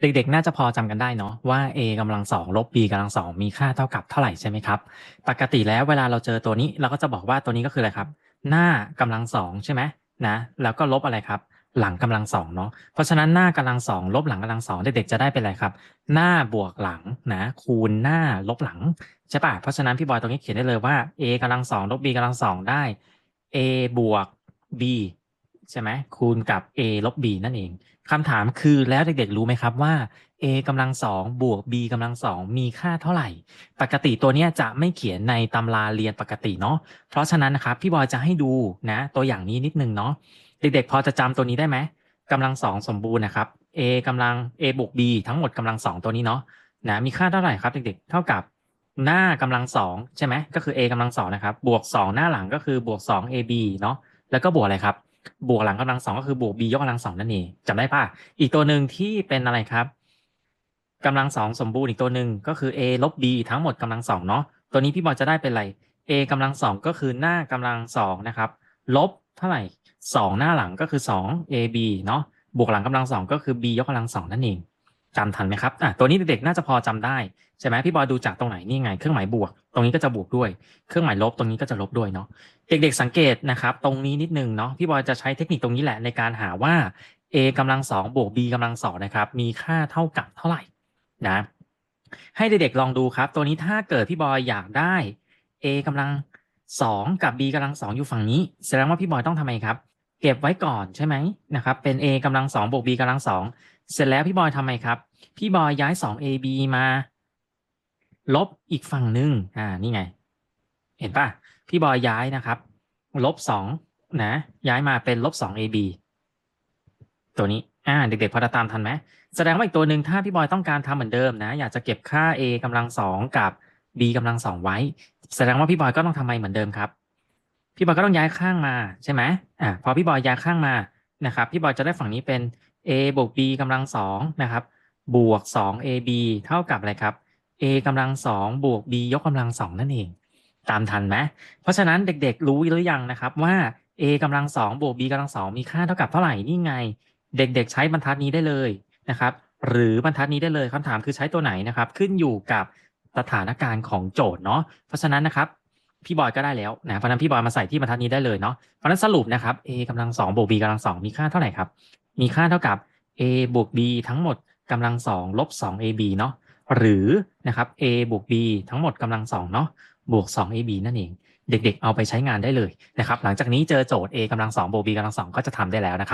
เด็กๆ น่าจะพอจำกันได้เนาะว่า a กำลังสองลบ b กำลังสองมีค่าเท่ากับเท่าไหร่ใช่ไหมครับ ปกติแล้วเวลาเราเจอตัวนี้เราก็จะบอกว่าตัวนี้ก็คืออะไรครับ หน้ากำลังสองใช่ไหมนะ แล้วก็ลบอะไรครับ หลังกำลังสองเนาะ เพราะฉะนั้นหน้ากำลังสองลบหลังกำลังสองเด็กๆ จะได้เป็นอะไรครับ หน้าบวกหลังนะ คูณหน้าลบหลังใช่ปะเพราะฉะนั้นพี่บอยตรงนี้เขียนได้เลยว่า a กำลังสองลบ b กำลังสองได้ a บวก b ใช่ไหมคูณกับ a ลบ b นั่นเองคำถามคือแล้วเด็กๆรู้ไหมครับว่า a กำลังสองบวก b กำลังสองมีค่าเท่าไหร่ ปกติตัวเนี้ยจะไม่เขียนในตำราเรียนปกติเนาะเพราะฉะนั้นนะครับพี่บอยจะให้ดูนะตัวอย่างนี้นิดนึงเนาะเด็กๆ พอจะจำตัวนี้ได้ไหมกำลังสองสมบูรณ์นะครับ a กำลัง a บวก b ทั้งหมดกำลังสองตัวนี้เนาะนะมีค่าเท่าไหร่ครับเด็กๆ เท่ากับหน้ากำลังสองใช่ไหมก็คือ a กำลังสองนะครับ บวกสองหน้าหลังก็คือบวกสอง ab เนาะแล้วก็บวกอะไรครับ บวกหลังกำลังสองก็คือบวก b ยกกำลังสองนั่นเองจำได้ป่ะอีกตัวหนึ่งที่เป็นอะไรครับกำลังสองสมบูรณ์อีกตัวหนึ่งก็คือ a ลบ b ทั้งหมดกำลังสองเนาะตัวนี้พี่บอลจะได้เป็นอะไร a กำลังสองก็คือหน้ากำลังสองนะครับ ลบเท่าไหร่สองหน้าหลังก็คือสอง ab เนาะบวกหลังกำลังสองก็คือ b ยกกำลังสองนั่นเอง จำทันไหมครับอะตัวนี้เด็กๆน่าจะพอจำได้ใช่ไหมพี่บอยดูจากตรงไหนนี่ไง เครื่องหมายบวก ตรงนี้ก็จะบวกด้วย เครื่องหมายลบตรงนี้ก็จะลบด้วยเนาะเด็กๆสังเกตนะครับ ตรงนี้นิดนึงเนาะพี่บอยจะใช้เทคนิคตรงนี้แหละในการหาว่า a กำลังสองบวก b กำลังสองนะครับ มีค่าเท่ากับเท่าไหร่นะให้เด็กๆลองดูครับ ตัวนี้ถ้าเกิดพี่บอยอยากได้ a กำลังสองกับ b กำลังสองอยู่ฝั่งนี้ แสดงว่าพี่บอยต้องทำไมครับ เก็บไว้ก่อนใช่ไหมนะครับ เป็น a กำลังสองบวก b กำลังสอง เสร็จแล้วพี่บอยทำไมครับ พี่บอยย้ายสอง ab มา ลบอีกฝั่งหนึ่งอ่า นี่ไง เห็นป่ะ พี่บอยย้ายนะครับ ลบสองนะ ย้ายมาเป็นลบสอง ab ตัวนี้ อ่า เด็กๆพอจะตามทันไหม แสดงว่าอีกตัวหนึ่งถ้าพี่บอยต้องการทำเหมือนเดิมนะ อยากจะเก็บค่า a กำลังสองกับ b กำลังสองไว้ แสดงว่าพี่บอยก็ต้องทำไมเหมือนเดิมครับ พี่บอยก็ต้องย้ายข้างมาใช่ไหมอ่า พอพี่บอยย้ายข้างมา นะครับ พี่บอยจะได้ฝั่งนี้เป็น a บวก b กำลังสองนะครับ บวกสอง ab เท่ากับอะไรครับ a กำลังสองบวก b ยกกำลังสองนั่นเอง ตามทันไหมเพราะฉะนั้นเด็กๆ รู้หรือยังนะครับว่า a กำลังสองบวก b กำลังสองมีค่าเท่ากับเท่าไหร่นี่ไง เด็กๆ ใช้บรรทัดนี้ได้เลยนะครับ หรือบรรทัดนี้ได้เลยคำถามคือใช้ตัวไหนนะครับ ขึ้นอยู่กับสถานการณ์ของโจทย์เนาะเพราะฉะนั้นนะครับพี่บอยก็ได้แล้วนะเพราะนั้นพี่บอยมาใส่ที่บรรทัดนี้ได้เลยเนาะเพราะฉะนั้นสรุปนะครับ a กำลังสองบวก b กำลังสองมีค่าเท่าไหร่ครับ มีค่าเท่ากับ a บวก b ทั้งหมดกำลังสองลบสอง ab เนาะหรือนะครับ a บวก b ทั้งหมดกำลังสองเนาะบวก 2 ab นั่นเอง เด็กๆ เอาไปใช้งานได้เลยนะครับ หลังจากนี้เจอโจทย์ a กำลังสองบวก b กำลังสองก็จะทำได้แล้วนะครับ